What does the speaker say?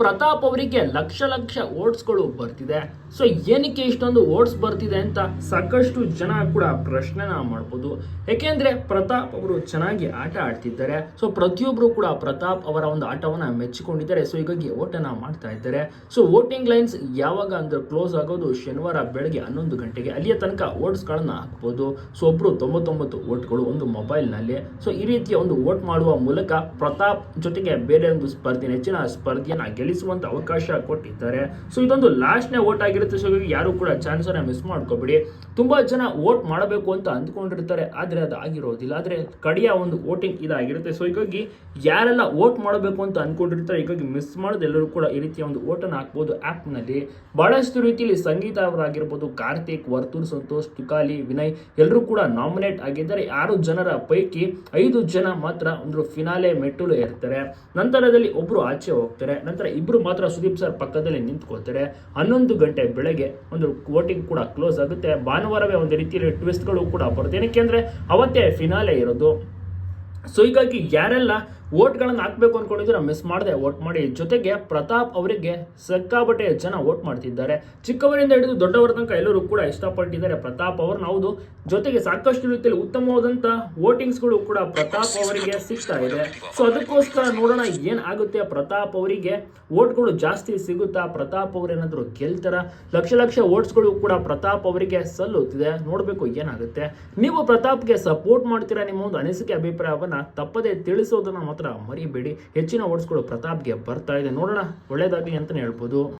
ಪ್ರತಾಪ್ ಅವರಿಗೆ ಲಕ್ಷ ಲಕ್ಷ ಓಟ್ಸ್ಗಳು ಬರ್ತಿದೆ. ಸೊ ಏನಕ್ಕೆ ಇಷ್ಟೊಂದು ಓಟ್ಸ್ ಬರ್ತಿದೆ ಅಂತ ಸಾಕಷ್ಟು ಜನ ಕೂಡ ಪ್ರಶ್ನೆನ ಮಾಡ್ಬೋದು. ಯಾಕೆಂದ್ರೆ ಪ್ರತಾಪ್ ಅವರು ಚೆನ್ನಾಗಿ ಆಟ ಆಡ್ತಿದ್ದಾರೆ. ಸೊ ಪ್ರತಿಯೊಬ್ಬರು ಕೂಡ ಪ್ರತಾಪ್ ಅವರ ಒಂದು ಆಟವನ್ನು ಮೆಚ್ಚಿಕೊಂಡಿದ್ದಾರೆ. ಸೊ ಹೀಗಾಗಿ ಓಟನ್ನ ಮಾಡ್ತಾ ಇದ್ದಾರೆ. ಸೊ ವೋಟಿಂಗ್ ಲೈನ್ಸ್ ಯಾವಾಗ ಅಂದ್ರೆ ಕ್ಲೋಸ್ ಆಗೋದು ಶನಿವಾರ ಬೆಳಗ್ಗೆ ಹನ್ನೊಂದು ಗಂಟೆಗೆ. ಅಲ್ಲಿಯ ತನಕ ಓಟ್ಸ್ಗಳನ್ನ ಹಾಕ್ಬೋದು. ಸೊ ಒಬ್ರು ತೊಂಬತ್ತೊಂಬತ್ತು ಓಟ್ಗಳು ಒಂದು ಮೊಬೈಲ್ನಲ್ಲಿ. ಸೊ ಈ ರೀತಿಯ ಒಂದು ವೋಟ್ ಮಾಡುವ ಮೂಲಕ ಪ್ರತಾಪ್ ಜೊತೆಗೆ ಬೇರೆ ಒಂದು ಸ್ಪರ್ಧೆ, ನೆಚ್ಚಿನ ಸ್ಪರ್ಧೆಯನ್ನ ಗೆಲ್ಲಿಸುವಂತ ಅವಕಾಶ ಕೊಟ್ಟಿದ್ದಾರೆ. ಸೊ ಇದೊಂದು ಲಾಸ್ಟ್ನೇ ವೋಟ್ ಆಗಿರುತ್ತೆ. ಸೊ ಹೀಗಾಗಿ ಯಾರು ಕೂಡ ಚಾನ್ಸ್ ಅನ್ನ ಮಿಸ್ ಮಾಡ್ಕೋಬೇಡಿ. ತುಂಬಾ ಜನ ವೋಟ್ ಮಾಡಬೇಕು ಅಂತ ಅಂದ್ಕೊಂಡಿರ್ತಾರೆ. ಆದ್ರೆ ಅದು ಆಗಿರೋದಿಲ್ಲ. ಆದ್ರೆ ಕಡೆಯ ಒಂದು ವೋಟಿಂಗ್ ಇದಾಗಿರುತ್ತೆ. ಸೊ ಹೀಗಾಗಿ ಯಾರೆಲ್ಲ ವೋಟ್ ಮಾಡಬೇಕು ಅಂತ ಅಂದ್ಕೊಂಡಿರ್ತಾರೆ ಹೀಗಾಗಿ ಮಿಸ್ ಮಾಡದೆ ಎಲ್ಲರೂ ಕೂಡ ಈ ರೀತಿಯ ಒಂದು ವೋಟನ್ನು ಹಾಕ್ಬೋದು ಆ್ಯಪ್ನಲ್ಲಿ ಬಹಳಷ್ಟು ರೀತಿಯಲ್ಲಿ ಸಂಗೀತ ಅವರಾಗಿರ್ಬೋದು ಕಾರ್ತಿಕ್, ವರ್ತೂರ್, ಸಂತೋಷ್, ತುಕಾಲಿ, ವಿನಯ್ ಎಲ್ಲರೂ ಕೂಡ ನಾಮಿನೇಟ್ ಆಗಿದ್ದಾರೆ. ಆರು ಜನರ ಪೈಕಿ ಐದು ಜನ ಮಾತ್ರ ಒಂದು ಫಿನಾಲೆ ಮೆಟ್ಟಲು ಇರ್ತಾರೆ ನಂತರದಲ್ಲಿ ಒಬ್ರು ಆಚೆ ಹೋಗ್ತಾರೆ. ನಂತರ ಇಬ್ರು ಮಾತ್ರ ಸುದೀಪ್ ಸರ್ ಪಕ್ಕದಲ್ಲಿ ನಿಂತ್ಕೊಳ್ತಾರೆ. ಹನ್ನೊಂದು ಗಂಟೆ ಬೆಳಗ್ಗೆ ಒಂದು ವೋಟಿಂಗ್ ಕೂಡ ಕ್ಲೋಸ್ ಆಗುತ್ತೆ. ಭಾನುವಾರವೇ ಒಂದು ರೀತಿಯಲ್ಲಿ ಟ್ವಿಸ್ಟ್ಗಳು ಕೂಡ ಬರುತ್ತೆ. ಏನಕ್ಕೆ ಅಂದ್ರೆ ಅವತ್ತೇ ಫಿನಾಲೆ ಇರೋದು. ಸೊ ಹೀಗಾಗಿ ಯಾರೆಲ್ಲ ವೋಟ್ಗಳನ್ನು ಹಾಕ್ಬೇಕು ಅನ್ಕೊಂಡಿದ್ರೆ ಮಿಸ್ ಮಾಡದೆ ವೋಟ್ ಮಾಡಿ. ಜೊತೆಗೆ ಪ್ರತಾಪ್ ಅವರಿಗೆ ಸಕ್ಕಾಬಟ್ಟೆ ಜನ ವೋಟ್ ಮಾಡ್ತಿದ್ದಾರೆ. ಚಿಕ್ಕವರಿಂದ ಹಿಡಿದು ದೊಡ್ಡವರ ತನಕ ಎಲ್ಲರೂ ಕೂಡ ಇಷ್ಟಪಟ್ಟಿದ್ದಾರೆ ಪ್ರತಾಪ್ ಅವ್ರನ್ನ. ಹೌದು, ಜೊತೆಗೆ ಸಾಕಷ್ಟು ರೀತಿಯಲ್ಲಿ ಉತ್ತಮವಾದಂಥ ವೋಟಿಂಗ್ಸ್ಗಳು ಕೂಡ ಪ್ರತಾಪ್ ಅವರಿಗೆ ಸಿಗ್ತಾ ಇದೆ. ಸೊ ಅದಕ್ಕೋಸ್ಕರ ನೋಡೋಣ ಏನಾಗುತ್ತೆ ಪ್ರತಾಪ್ ಅವರಿಗೆ ವೋಟ್ಗಳು ಜಾಸ್ತಿ ಸಿಗುತ್ತಾ? ಪ್ರತಾಪ್ ಅವರೇನಾದರೂ ಗೆಲ್ತಾರ? ಲಕ್ಷ ಲಕ್ಷ ವೋಟ್ಸ್ಗಳು ಕೂಡ ಪ್ರತಾಪ್ ಅವರಿಗೆ ಸಲ್ಲುತ್ತಿದೆ. ನೋಡಬೇಕು ಏನಾಗುತ್ತೆ. ನೀವು ಪ್ರತಾಪ್ಗೆ ಸಪೋರ್ಟ್ ಮಾಡ್ತೀರಾ ನಿಮ್ಮ ಒಂದು ಅನಿಸಿಕೆ, ಅಭಿಪ್ರಾಯವನ್ನ ತಪ್ಪದೇ ತಿಳಿಸೋದನ್ನ ಮಾತ್ರ ಮರಿಬೇಡಿ. ಹೆಚ್ಚಿನ ಓಟ್ಸ್ಗಳು ಪ್ರತಾಪ್ಗೆ ಬರ್ತಾ ಇದೆ. ನೋಡೋಣ ಒಳ್ಳೇದಾಗ್ಲಿ ಅಂತಾನೆ ಹೇಳ್ಬೋದು.